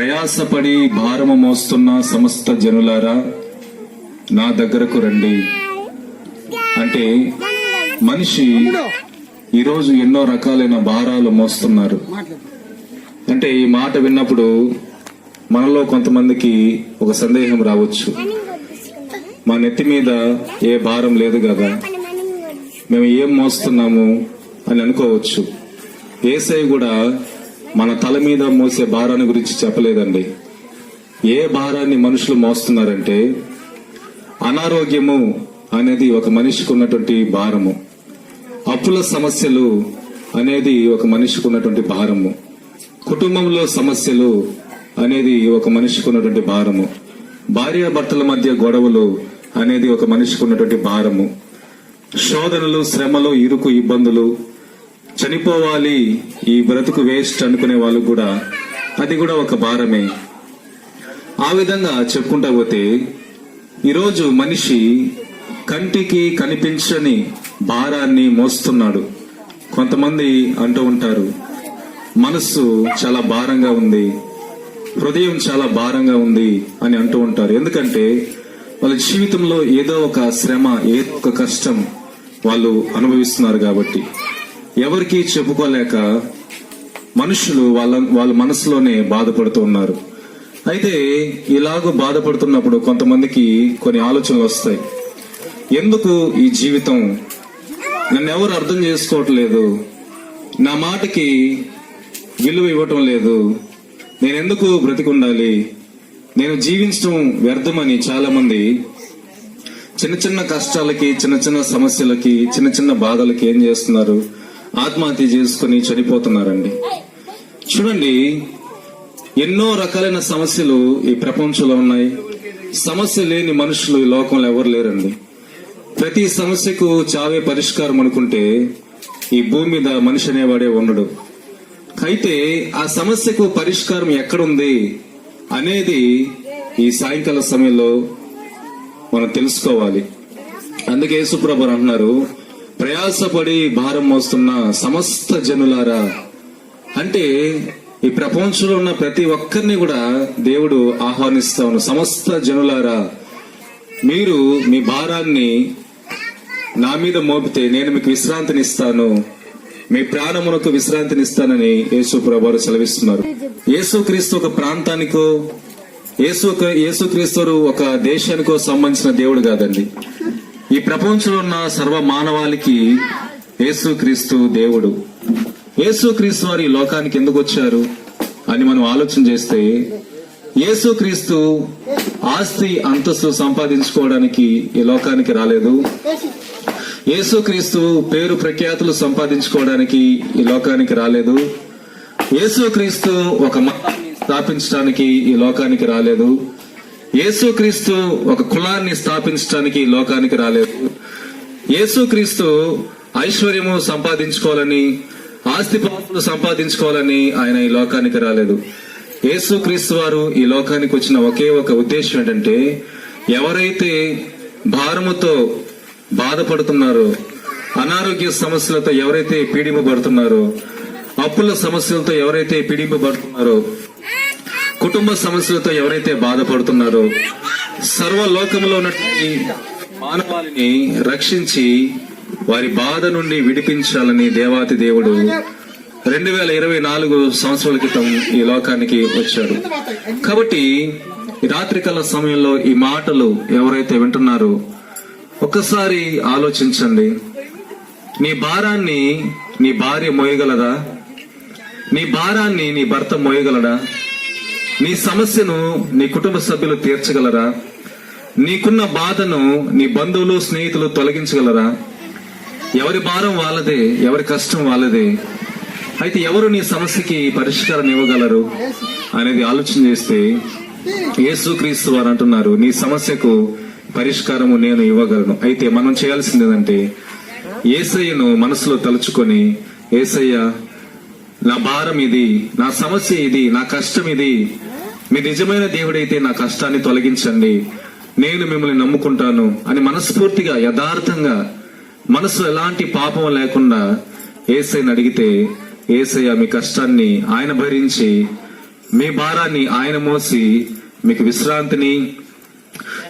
ప్రయాసపడి భారము మోస్తున్న సమస్త జనులారా నా దగ్గరకు రండి. అంటే మనిషి ఈరోజు ఎన్నో రకాలైన భారాలు మోస్తున్నారు. అంటే ఈ మాట విన్నప్పుడు మనలో కొంతమందికి ఒక సందేహం రావచ్చు. మా నెత్తి మీద ఏ భారం లేదు కదా? మేము ఏం మోస్తున్నాము అని అనుకోవచ్చు. ఏసై కూడా మన తల మీద మోసే భారాన్ని గురించి చెప్పలేదండి. ఏ భారాన్ని మనుషులు మోస్తున్నారంటే అనారోగ్యము అనేది ఒక మనిషికి ఉన్నటువంటి భారము. అప్పుల సమస్యలు అనేది ఒక మనిషికి ఉన్నటువంటి భారము. కుటుంబంలో సమస్యలు అనేది ఒక మనిషికి ఉన్నటువంటి భారము. భార్యాభర్తల మధ్య గొడవలు అనేది ఒక మనిషికి ఉన్నటువంటి భారము. శోధనలు శ్రమలు ఇరుకు ఇబ్బందులు చనిపోవాలి ఈ బ్రతుకు వేస్ట్ అనుకునే వాళ్ళు కూడా అది కూడా ఒక భారమే. ఆ విధంగా చెప్పుకుంటా పోతే ఈరోజు మనిషి కంటికి కనిపించని భారాన్ని మోస్తున్నాడు. కొంతమంది అంటూ ఉంటారు మనస్సు చాలా భారంగా ఉంది హృదయం చాలా భారంగా ఉంది అని అంటూ ఉంటారు. ఎందుకంటే వాళ్ళ జీవితంలో ఏదో ఒక శ్రమ ఏదో ఒక కష్టం వాళ్ళు అనుభవిస్తున్నారు కాబట్టి. ఎవరికి చెప్పుకోలేక మనుషులు వాళ్ళ వాళ్ళ మనసులోనే బాధపడుతూ ఉన్నారు. అయితే ఇలాగ బాధపడుతున్నప్పుడు కొంతమందికి కొన్ని ఆలోచనలు వస్తాయి. ఎందుకు ఈ జీవితం? నన్ను ఎవరు అర్థం చేసుకోవట్లేదు. నా మాటకి విలువ ఇవ్వటం లేదు. నేను ఎందుకు బ్రతికుండాలి? నేను జీవించడం వ్యర్థమని చాలా మంది చిన్న చిన్న కష్టాలకి చిన్న చిన్న సమస్యలకి చిన్న చిన్న బాధలకి ఏం చేస్తున్నారు? ఆత్మహత్య చేసుకుని చనిపోతున్నారండి. చూడండి ఎన్నో రకాలైన సమస్యలు ఈ ప్రపంచంలో ఉన్నాయి. సమస్య లేని మనుషులు ఈ లోకంలో ఎవరు లేరండి. ప్రతి సమస్యకు చావే పరిష్కారం అనుకుంటే ఈ భూమి మీద మనిషి అనేవాడే ఉండడు. అయితే ఆ సమస్యకు పరిష్కారం ఎక్కడుంది అనేది ఈ సాయంకాల సమయంలో మనం తెలుసుకోవాలి. అందుకే యేసుప్రభు అంటున్నారు ప్రయాసపడి భారం మోస్తున్న సమస్త జనులారా అంటే ఈ ప్రపంచంలో ఉన్న ప్రతి ఒక్కరిని కూడా దేవుడు ఆహ్వానిస్తా ఉన్న సమస్త జనులారా మీరు మీ భారాన్ని నా మీద మోపితే నేను మీకు విశ్రాంతినిస్తాను మీ ప్రాణమునకు విశ్రాంతినిస్తానని యేసు ప్రభారు సెలవిస్తున్నారు. యేసుక్రీస్తు ఒక ప్రాంతానికో యేసు యేసుక్రీస్తు ఒక దేశానికో సంబంధించిన దేవుడు కాదండి. ప్రపంచంలో ఉన్న సర్వ మానవాళికి యేసుక్రీస్తు దేవుడు. యేసుక్రీస్తు వారు ఈ లోకానికి ఎందుకు వచ్చారు అని మనం ఆలోచన చేస్తే యేసుక్రీస్తు ఆస్తి అంతస్తు సంపాదించుకోవడానికి ఈ లోకానికి రాలేదు. యేసుక్రీస్తు పేరు ప్రఖ్యాతులు సంపాదించుకోవడానికి ఈ లోకానికి రాలేదు. యేసుక్రీస్తు ఒక మతాన్ని స్థాపించడానికి ఈ లోకానికి రాలేదు. యేసుక్రీస్తు ఒక కులాన్ని స్థాపించడానికి లోకానికి రాలేదు. యేసుక్రీస్తు ఐశ్వర్యము సంపాదించుకోవాలని ఆస్తిపాస్తులు సంపాదించుకోవాలని ఆయన ఈ లోకానికి రాలేదు. యేసుక్రీస్తు వారు ఈ లోకానికి వచ్చిన ఒకే ఒక ఉద్దేశం ఏంటంటే ఎవరైతే భారముతో బాధపడుతున్నారో అనారోగ్య సమస్యలతో ఎవరైతే పీడింపబడుతున్నారో అప్పుల సమస్యలతో ఎవరైతే పీడింపబడుతున్నారో కుటుంబ సమస్యలతో ఎవరైతే బాధపడుతున్నారో సర్వలోకంలో ఉన్నటువంటి మానవాళిని రక్షించి వారి బాధ నుండి విడిపించాలని దేవాతి దేవుడు రెండు వేల ఇరవై నాలుగు సంవత్సరాల క్రితం ఈ లోకానికి వచ్చాడు. కాబట్టి రాత్రికాల సమయంలో ఈ మాటలు ఎవరైతే వింటున్నారో ఒక్కసారి ఆలోచించండి. నీ భారాన్ని నీ భార్య మోయగలదా? నీ భారాన్ని నీ భర్త మోయగలడా? నీ సమస్యను నీ కుటుంబ సభ్యులు తీర్చగలరా? నీకున్న బాధను నీ బంధువులు స్నేహితులు తొలగించగలరా? ఎవరి భారం వాళ్ళదే ఎవరి కష్టం వాళ్ళదే. అయితే ఎవరు నీ సమస్యకి పరిష్కారం ఇవ్వగలరు అనేది ఆలోచన చేస్తే యేసుక్రీస్తు వారు అంటున్నారు నీ సమస్యకు పరిష్కారము నేను ఇవ్వగలను. అయితే మనం చేయాల్సింది ఏంటంటే ఏసయ్యను మనసులో తలుచుకొని ఏసయ్య నా భారం ఇది నా సమస్య ఇది నా కష్టం ఇది. మీ నిజమైన దేవుడైతే నా కష్టాన్ని తొలగించండి. నేను మిమ్మల్ని నమ్ముకుంటాను అని మనస్ఫూర్తిగా యథార్థంగా మనసు ఎలాంటి పాపం లేకుండా ఏసైని అడిగితే ఏసయ్య మీ కష్టాన్ని ఆయన భరించి మీ భారాన్ని ఆయన మోసి మీకు విశ్రాంతిని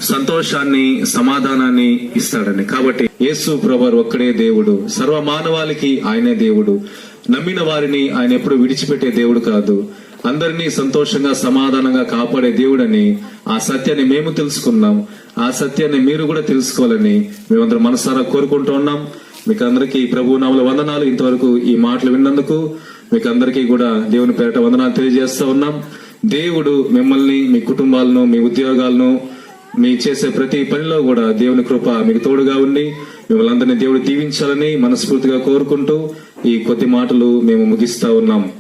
సంతోషాన్ని సమాధానాన్ని ఇస్తాడని. కాబట్టి యేసు ప్రభు ఒక్కడే దేవుడు. సర్వ మానవాళికి ఆయనే దేవుడు. నమ్మిన వారిని ఆయన ఎప్పుడు విడిచిపెట్టే దేవుడు కాదు. అందరినీ సంతోషంగా సమాధానంగా కాపాడే దేవుడని ఆ సత్యాన్ని మేము తెలుసుకున్నాం. ఆ సత్యాన్ని మీరు కూడా తెలుసుకోవాలని మేమందరం మనసారా కోరుకుంటూ ఉన్నాం. మీకు అందరికీ ప్రభు నామల వందనాలు. ఇంతవరకు ఈ మాటలు విన్నందుకు మీకు అందరికీ కూడా దేవుని పేరట వందనాలు తెలియజేస్తా ఉన్నాం. దేవుడు మిమ్మల్ని మీ కుటుంబాలను మీ ఉద్యోగాలను మీ చేసే ప్రతి పనిలో కూడా దేవుని కృప మీకు తోడుగా ఉండి మిమ్మల్ని అందరినీ దేవుడు దీవించాలని మనస్ఫూర్తిగా కోరుకుంటూ ఈ కొద్ది మాటలు మేము ముగిస్తా ఉన్నాం.